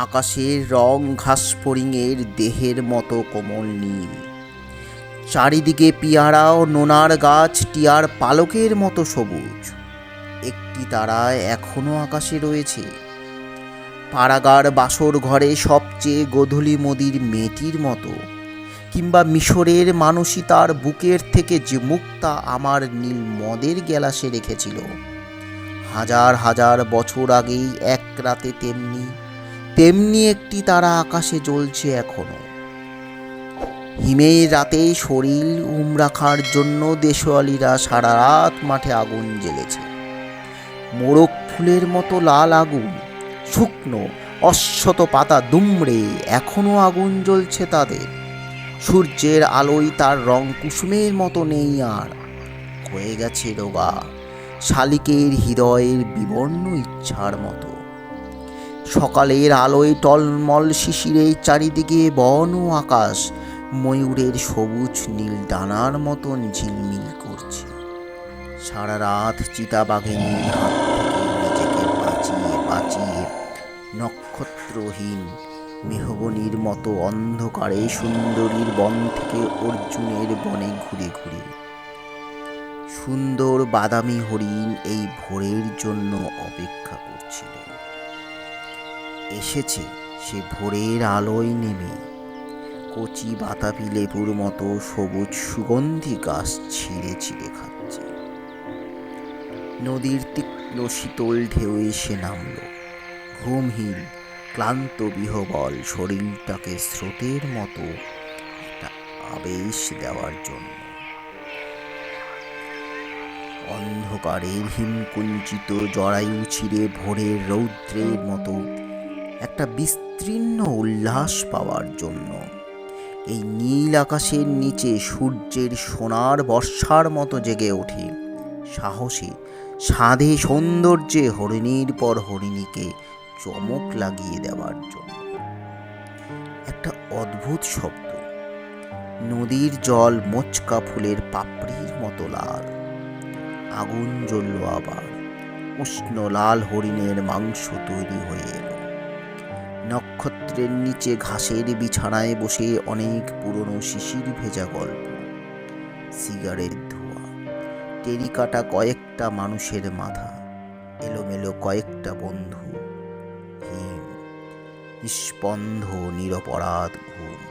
আকাশের রং ঘাস ফড়িংয়ের দেহের মতো কোমল নীল। চারিদিকে পিয়ারা ও নোনার গাছ টিয়ার পালকের মতো সবুজ। একটি তারা এখনও আকাশে রয়েছে। পাড়াগার বাসর ঘরে সবচেয়ে গোধূলি মোদির মেয়েটির মতো, কিংবা মিশরের মানুষই তার বুকের থেকে যে মুক্তা আমার নীল মদের গ্যালাসে রেখেছিল। হাজার হাজার বছর আগেই এক রাতে তেমনি তেমনি একটি তারা আকাশে জ্বলছে এখনও। হিমের রাতে শরীর উম রাখার জন্য দেশওয়ালিরা সারা রাত মাঠে আগুন জ্বেলেছে। মোরগ ফুলের মতো লাল আগুন, শুকনো, অশ্বত পাতা দুমড়ে এখনও আগুন জ্বলছে তাদের। সূর্যের আলোয় তার রং কুসুমের মতো নেই আর। হয়ে গেছে রোগা, শালিকের হৃদয়ের বিবর্ণ ইচ্ছার মতো। সকালের আলোয় টলমল শিশিরে চারিদিকে বন ও আকাশ। ময়ূরের সবুজ নীল ডানার মতন ঝিলমিল করছে। সারা রাত চিতাবাঘিনীর হাত থেকে নিজেকে বাঁচিয়ে বাঁচিয়ে নক্ষত্রহীন মেহবনির মতো অন্ধকারে সুন্দরীর বন থেকে অর্জুনের বনে ঘুরে ঘুরে। সুন্দর বাদামি হরিণ এই ভোরের জন্য অপেক্ষা করছিল। এসেছে, সে ভোরের আলোয় নেমে। কচি বাতাবি লেবুর মতো সবুজ সুগন্ধি গাছ ছিঁড়ে ছিঁড়ে খাচ্ছে। নদীর তীক্ষ্ণ শীতল ঢেউ এসে নামল। ঘুমহীন, ক্লান্ত বিহবল শরীরটাকে স্রোতের মতো একটা আবেশ দেওয়ার জন্য। অন্ধকারের হিমকুঞ্চিত জরায়ু ছিঁড়ে ভোরের রৌদ্রের মতো একটা বিস্তীর্ণ উল্লাস পাওয়ার জন্য। এই নীল আকাশের নিচে সূর্যের সোনার বর্ষার মতো জেগে ওঠে। সাহসী, সাধে সৌন্দর্যে হরিণীর পর হরিণীকে চমক লাগিয়ে দেওয়ার জন্য। একটা অদ্ভুত শব্দ। নদীর জল মোচকা ফুলের পাপড়ির মতো লাল। আগুন জ্বলল আবার। উষ্ণ লাল হরিণের মাংস তৈরি হয়ে এলো। নক্ষত্রের নিচে ঘাসের বিছানায় বসে অনেক পুরনো শিশির ভেজা গল্প। সিগারেট ধোয়া, টেরিকাটা কয়েকটা মানুষের মাথা, এলোমেলো কয়েকটা বন্ধু, হিম নিষ্পন্ধ নিরপরাধ ঘুম।